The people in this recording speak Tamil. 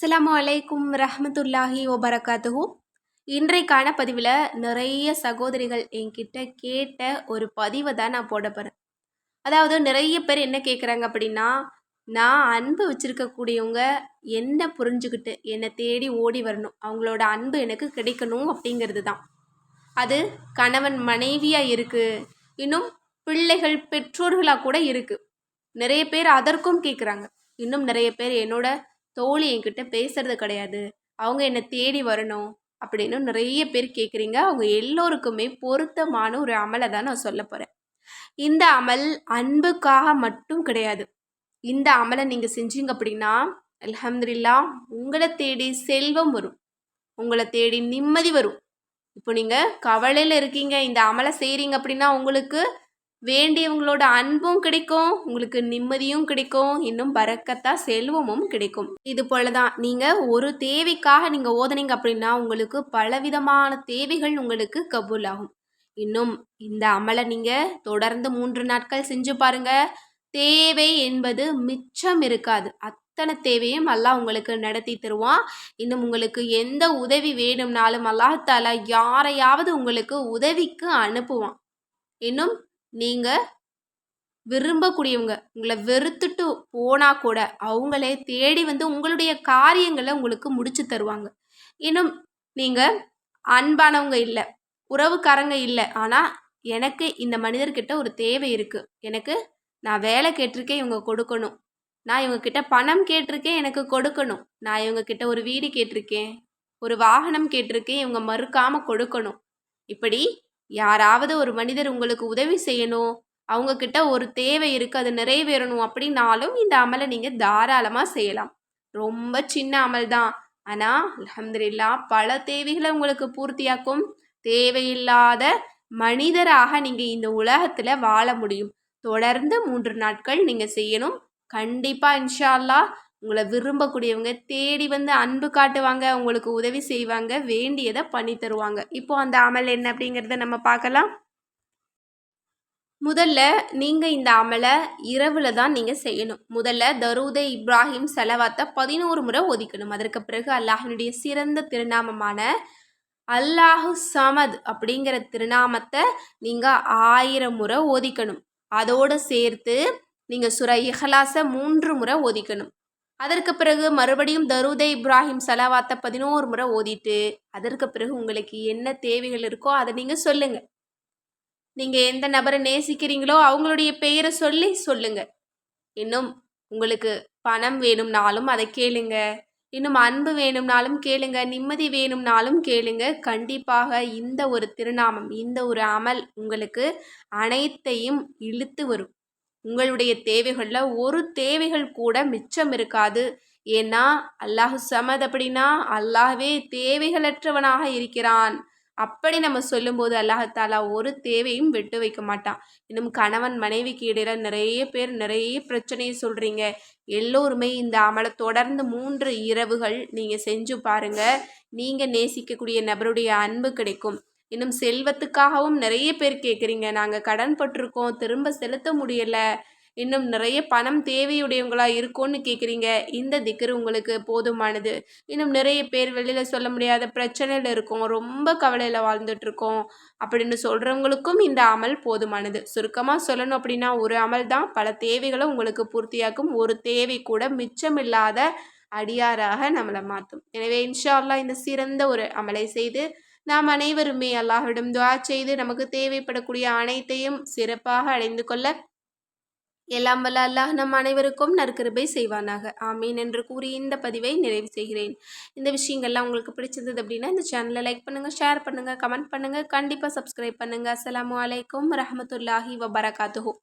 அஸ்லாம் அலைக்கும் ரஹமத்துல்லாஹி ஒபரகாத்துஹூ இன்றைக்கான பதிவில் நிறைய சகோதரிகள் என்கிட்ட கேட்ட ஒரு பதிவை தான் நான் போட போகிறேன் அதாவது நிறைய பேர் என்ன கேட்குறாங்க அப்படின்னா நான் அன்பு வச்சுருக்கக்கூடியவங்க என்ன புரிஞ்சுக்கிட்டு என்னை தேடி ஓடி வரணும். அவங்களோட அன்பு எனக்கு கிடைக்கணும் அப்படிங்கிறது தான். அது கணவன் மனைவியாக இருக்குது இன்னும் பிள்ளைகள் பெற்றோர்களாக கூட இருக்குது நிறைய பேர் அதற்கும் கேட்குறாங்க இன்னும் நிறைய பேர் என்னோட தோழி என்கிட்ட பேசுறது கிடையாது. அவங்க என்னை தேடி வரணும் அப்படின்னு நிறைய பேர் கேட்குறீங்க. அவங்க எல்லோருக்குமே பொருத்தமான ஒரு அமலை தான் நான் சொல்ல போகிறேன் இந்த அமல் அன்புக்காக மட்டும் கிடையாது. இந்த அமலை நீங்கள் செஞ்சீங்க அப்படின்னா அலமதுல்லா உங்களை தேடி செல்வம் வரும். உங்களை தேடி நிம்மதி வரும். இப்போ நீங்கள் கவலையில் இருக்கீங்க இந்த அமலை செய்கிறீங்க அப்படின்னா உங்களுக்கு வேண்டியவங்களோட அன்பும் கிடைக்கும் உங்களுக்கு நிம்மதியும் கிடைக்கும் இன்னும் பறக்கத்தா செல்வமும் கிடைக்கும். இது போலதான் தான் நீங்கள் ஒரு தேவைக்காக நீங்கள் ஓதனீங்க அப்படின்னா உங்களுக்கு பலவிதமான தேவைகள் உங்களுக்கு கபூல் ஆகும் இன்னும் இந்த அமலை நீங்கள் தொடர்ந்து மூன்று நாட்கள் செஞ்சு பாருங்க. தேவை என்பது மிச்சம் இருக்காது. அத்தனை தேவையும் அல்லாஹ் உங்களுக்கு நடத்தி தருவான். இன்னும் உங்களுக்கு எந்த உதவி வேணும்னாலும் அல்லாஹால யாரையாவது உங்களுக்கு உதவிக்கு அனுப்புவான். இன்னும் நீங்கள் விரும்பக்கூடியவங்க உங்களை வெறுத்துட்டு போனால் கூட அவங்களே தேடி வந்து உங்களுடைய காரியங்களை உங்களுக்கு முடிச்சு தருவாங்க. இன்னும் நீங்கள் அன்பானவங்க இல்லை உறவுக்காரங்க இல்லை ஆனால் எனக்கு இந்த மனிதர்கிட்ட ஒரு தேவை இருக்குது எனக்கு நான் வேலை கேட்டிருக்கேன் இவங்க கொடுக்கணும். நான் இவங்கக்கிட்ட பணம் கேட்டிருக்கேன் எனக்கு கொடுக்கணும். நான் இவங்கக்கிட்ட ஒரு வீடு கேட்டிருக்கேன் ஒரு வாகனம் கேட்டிருக்கேன் இவங்க மறுக்காமல் கொடுக்கணும். இப்படி யாராவது ஒரு மனிதர் உங்களுக்கு உதவி செய்யணும் அவங்கக்கிட்ட ஒரு தேவை இருக்குது அது நிறைவேறணும் அப்படின்னாலும் இந்த அமலை நீங்கள் தாராளமாக செய்யலாம். ரொம்ப சின்ன அமல் தான். ஆனால் அலமதுல்லா பல தேவைகளை உங்களுக்கு பூர்த்தியாக்கும். தேவையில்லாத மனிதராக நீங்கள் இந்த உலகத்தில் வாழ முடியும். தொடர்ந்து மூன்று நாட்கள் நீங்கள் செய்யணும். கண்டிப்பாக இன்ஷா அல்லா உங்களை விரும்பக்கூடியவங்க தேடி வந்து அன்பு காட்டுவாங்க உங்களுக்கு உதவி செய்வாங்க வேண்டியதை பண்ணி தருவாங்க. இப்போ அந்த அமல் என்ன அப்படிங்கிறத நம்ம பார்க்கலாம். முதல்ல நீங்கள் இந்த அமலை இரவில் தான் நீங்கள் செய்யணும். முதல்ல தரூதே இப்ராஹிம் செலவாத்தை பதினோரு முறை ஒதிக்கணும். அதற்கு பிறகு அல்லாஹினுடைய சிறந்த திருநாமமான அல்லாஹு சமத் அப்படிங்கிற திருநாமத்தை நீங்கள் ஆயிரம் முறை ஒதிக்கணும். அதோடு சேர்த்து நீங்கள் சுர இஹலாசை மூன்று முறை ஒதிக்கணும். அதற்கு பிறகு மறுபடியும் தருதை இப்ராஹிம் சலாவாத்தை பதினோரு முறை ஓதிட்டு அதற்கு பிறகு உங்களுக்கு என்ன தேவைகள் இருக்கோ அதை நீங்கள் சொல்லுங்கள் நீங்கள் எந்த நபரை நேசிக்கிறீங்களோ அவங்களுடைய பெயரை சொல்லி சொல்லுங்கள் இன்னும் உங்களுக்கு பணம் வேணும்னாலும் அதை கேளுங்க. இன்னும் அன்பு வேணும்னாலும் கேளுங்க. நிம்மதி வேணும்னாலும் கேளுங்க. கண்டிப்பாக இந்த ஒரு திருநாமம் இந்த ஒரு அமல் உங்களுக்கு அனைத்தையும் இழுத்து வரும். உங்களுடைய தேவைகளில் ஒரு தேவைகள் கூட மிச்சம் இருக்காது. ஏன்னா அல்லாஹு சமத் அப்படின்னா அல்லாஹ்வே தேவைகளற்றவனாக இருக்கிறான். அப்படி நம்ம சொல்லும்போது அல்லாஹாலா ஒரு தேவையும் விட்டு வைக்க மாட்டான். இன்னும் கணவன் மனைவிக்கு இடையில நிறைய பேர் நிறைய பிரச்சனையை சொல்கிறீங்க எல்லோருமே இந்த அமலை தொடர்ந்து மூன்று இரவுகள் நீங்கள் செஞ்சு பாருங்கள் நீங்கள் நேசிக்கக்கூடிய நபருடைய அன்பு கிடைக்கும். இன்னும் செல்வத்துக்காகவும் நிறைய பேர் கேட்குறீங்க நாங்கள் கடன் பட்டிருக்கோம். திரும்ப செலுத்த முடியலை. இன்னும் நிறைய பணம் தேவையுடையவங்களாக இருக்கும்னு கேட்குறீங்க இந்த திக்கர் உங்களுக்கு போதுமானது. இன்னும் நிறைய பேர் வெளியில் சொல்ல முடியாத பிரச்சனையில் இருக்கோம். ரொம்ப கவலையில் வாழ்ந்துட்டுருக்கோம். அப்படின்னு சொல்கிறவங்களுக்கும் இந்த அமல் போதுமானது. சுருக்கமாக சொல்லணும் அப்படின்னா ஒரு அமல் தான் பல தேவைகளை உங்களுக்கு பூர்த்தியாக்கும். ஒரு தேவை கூட மிச்சமில்லாத அடியாராக நம்மளை மாற்றும். எனவே இன்ஷா அல்லா இந்த சிறந்த ஒரு அமலை செய்து நாம் அனைவருமே அல்லாஹ்விடம் துவா செய்து நமக்கு தேவைப்படக்கூடிய அனைத்தையும் சிறப்பாக அடைந்து கொள்ள எல்லாம் வல்ல அல்லாஹ் நம் அனைவருக்கும் நற்கிருபை செய்வானாக. ஆமீன் என்று கூறி இந்த பதிவை நிறைவு செய்கிறேன். இந்த விஷயங்கள்லாம் உங்களுக்கு பிடிச்சிருந்தது அப்படின்னா இந்த சேனலை லைக் பண்ணுங்கள் ஷேர் பண்ணுங்கள் கமெண்ட் பண்ணுங்கள் கண்டிப்பாக சப்ஸ்கிரைப் பண்ணுங்கள் அஸ்லாம் வலைக்கம் ரஹமத்துல்லாஹி வபரகாத்துஹூ.